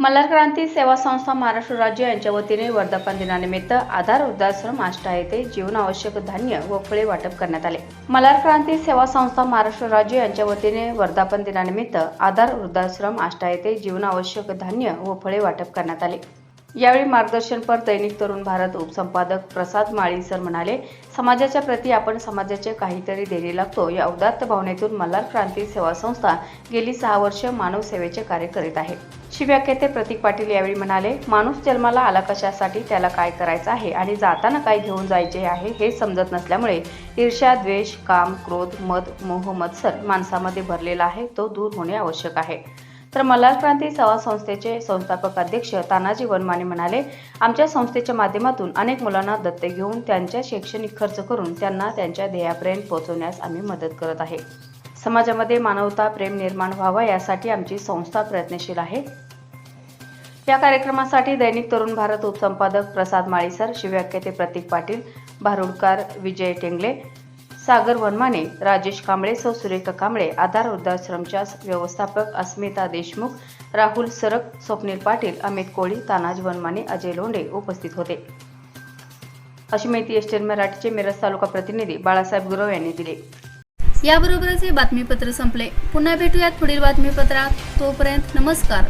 मल्हार क्रांती सेवा संस्था महाराष्ट्र राज्य यांच्या वतीने वर्धापन दिनानिमित्त आधार वृद्धाश्रम आष्टा येथे जीवनावश्यक धान्य व फळे वाटप करण्यात आले. मल्हार क्रांती सेवा संस्था महाराष्ट्र राज्य यांच्या वतीने वर्धापन दिनानिमित्त आधार वृद्धाश्रम आष्टा येथे जीवनावश्यक धान्य व फळे वाटप करण्यात आले. यावेळी मार्गदर्शनपर दैनिक तरुण भारत उपसंपादक प्रसाद माळी सर म्हणाले समाजाच्या प्रती आपण समाजाचे काहीतरी देणे लागतो. या उदात्त भावनेतून मल्हार क्रांती सेवा संस्था गेली सहा वर्ष मानव सेवेचे कार्य करीत आहे. शिव्याख्याते प्रतीक पाटील यावेळी म्हणाले माणूस जन्माला आला कशासाठी त्याला काय करायचं आहे आणि जाताना काय घेऊन जायचे आहे हे समजत नसल्यामुळे ईर्ष्या द्वेष काम क्रोध मद मोह मत्सर माणसामध्ये भरलेला आहे तो दूर होणे आवश्यक आहे. तर मल्हार क्रांती सेवा संस्थेचे संस्थापक अध्यक्ष तानाजी वनमाने म्हणाले आमच्या संस्थेच्या माध्यमातून अनेक मुलांना दत्ते घेऊन त्यांच्या शैक्षणिक खर्च करून त्यांना त्यांच्या ध्येयापर्यंत पोहोचवण्यास आम्ही मदत करत आहे. समाजामध्ये मानवता प्रेम निर्माण व्हावा यासाठी आमची संस्था प्रयत्नशील आहे. या कार्यक्रमासाठी दैनिक तरुण भारत उपसंपादक प्रसाद माळीसर शिव्याख्याते प्रतीक पाटील भारुडकार विजय टेंगले सागर वनमाने राजेश कांबळे सौ सुरेखा कांबळे आधार वृद्धाश्रमच्या व्यवस्थापक अस्मिता देशमुख राहुल सरक स्वप्नील पाटील अमित कोळी तानाज वनमाने अजय लोंढे उपस्थित होते. अशी माहिती एसटीएन मराठीचे मिरज तालुका प्रतिनिधी बाळासाहेब गुरव यांनी दिली. याबरोबरच हे बातमीपत्र संपले. पुन्हा भेटूयात पुढील बातमीपत्रात. तोपर्यंत नमस्कार.